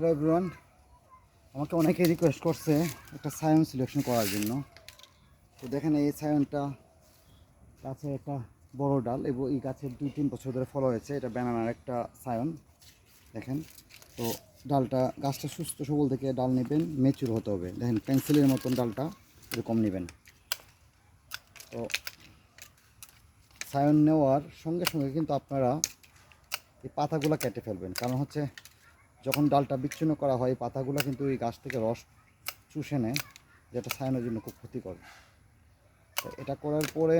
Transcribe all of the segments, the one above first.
Hello everyone আমাকে অনেকে request করছে একটা সায়ন সিলেকশন করার জন্য। তো দেখেন এই সায়নটা গাছের একটা বড় ডাল এবং এই গাছের দুই তিন বছর ধরে ফল হয়েছে। এটা ব্যানানার একটা সায়ন দেখেন, তো ডালটা গাছটা সুস্থ সবল থেকে ডাল নেবেন মেচুর হতে হবে। দেখেন পেন্সিলের মতন ডালটা এরকম নেবেন। তো সায়ন নেওয়ার সঙ্গে সঙ্গে কিন্তু আপনারা এই পাতাগুলো কেটে ফেলবেন। কারণ হচ্ছে যখন ডালটা বিচ্ছিন্ন করা হয় পাতাগুলো কিন্তু এই গাছ থেকে রস চুষে নেয়, যেটা সায়নের জন্য খুব ক্ষতিকর। তো এটা করার পরে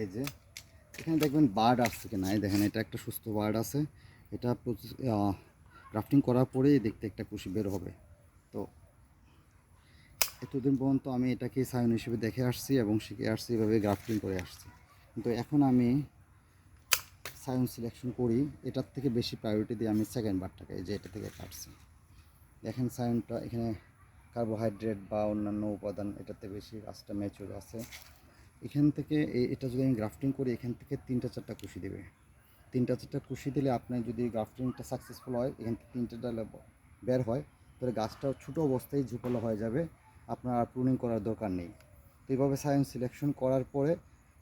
এই যে, এখানে দেখবেন বার্ড আসছে কিনা? এই দেখেন, এটা একটা সুস্থ বার্ড আছে। এটা গ্রাফটিং করার পরেই দেখতে একটা কুশি বের হবে। তো এতদিন পর্যন্ত আমি এটাকে সায়ন হিসেবে দেখে আসছি এবং শিখে আসছি, এভাবে গ্রাফটিং করে আসছি। কিন্তু এখন আমি সায়ন সিলেকশন করি। এটার থেকে বেশি প্রায়োরিটি দিয়ে আমি সেকেন্ড বারটাকে যে এটা থেকে কাটছি। দেখেন সায়নটা এখানে কার্বোহাইড্রেট বা অন্যান্য উপাদান এটাতে বেশি গাছটা ম্যাচুর আছে। এখান থেকে এটা যদি আমি গ্রাফটিং করি, এখান থেকে তিনটা চারটা কুশি দেবে। তিনটা চারটা কুশি দিলে আপনার যদি গ্রাফটিংটা সাকসেসফুল হয়, এখান থেকে তিনটা ডালে বের হয়, তাহলে গাছটা ছোটো অবস্থায় ঝুপলো হয়ে যাবে। আপনার আর প্রুনিং করার দরকার নেই। তো এইভাবে সায়েন্স সিলেকশন করার পরে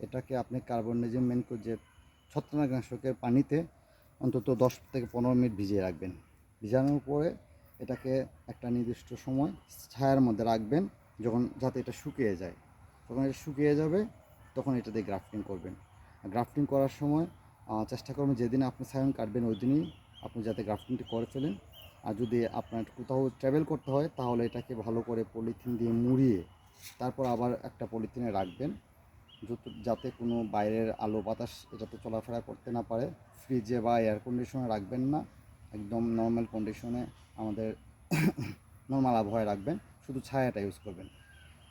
এটাকে আপনি কার্বনিজম যে ছত্রনাশকের পানিতে অন্তত দশ থেকে পনেরো মিনিট ভিজিয়ে রাখবেন। ভিজানোর পরে এটাকে একটা নির্দিষ্ট সময় ছায়ার মধ্যে রাখবেন যখন যাতে এটা শুকিয়ে যায়। যখন এটা শুকিয়ে যাবে, তখন এটা দিয়ে গ্রাফটিং করবেন। গ্রাফটিং করার সময় চেষ্টা করবেন যেদিন আপনি সায়ন কাটবেন ওই দিনই আপনি যাতে গ্রাফটিংটি করে ফেলেন। আর যদি আপনার কোথাও ট্রাভেল করতে হয়, তাহলে এটাকে ভালো করে পলিথিন দিয়ে মুড়িয়ে তারপর আবার একটা পলিথিনে রাখবেন। যাতে কোনো বাইরের আলো বাতাস এটাতে চলাফেরা করতে না পারে ফ্রিজে বা এয়ার কন্ডিশনে রাখবেন না, একদম নর্মাল কন্ডিশনে আমাদের নর্মাল আবহাওয়ায় রাখবেন, শুধু ছায়াটা ইউজ করবেন।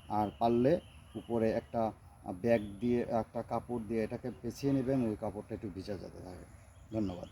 আর পারলে উপরে একটা ব্যাগ দিয়ে, একটা কাপড় দিয়ে এটাকে পেঁচিয়ে নেবেন, ওই কাপড়টা একটু ভিজা যাতে থাকে। ধন্যবাদ।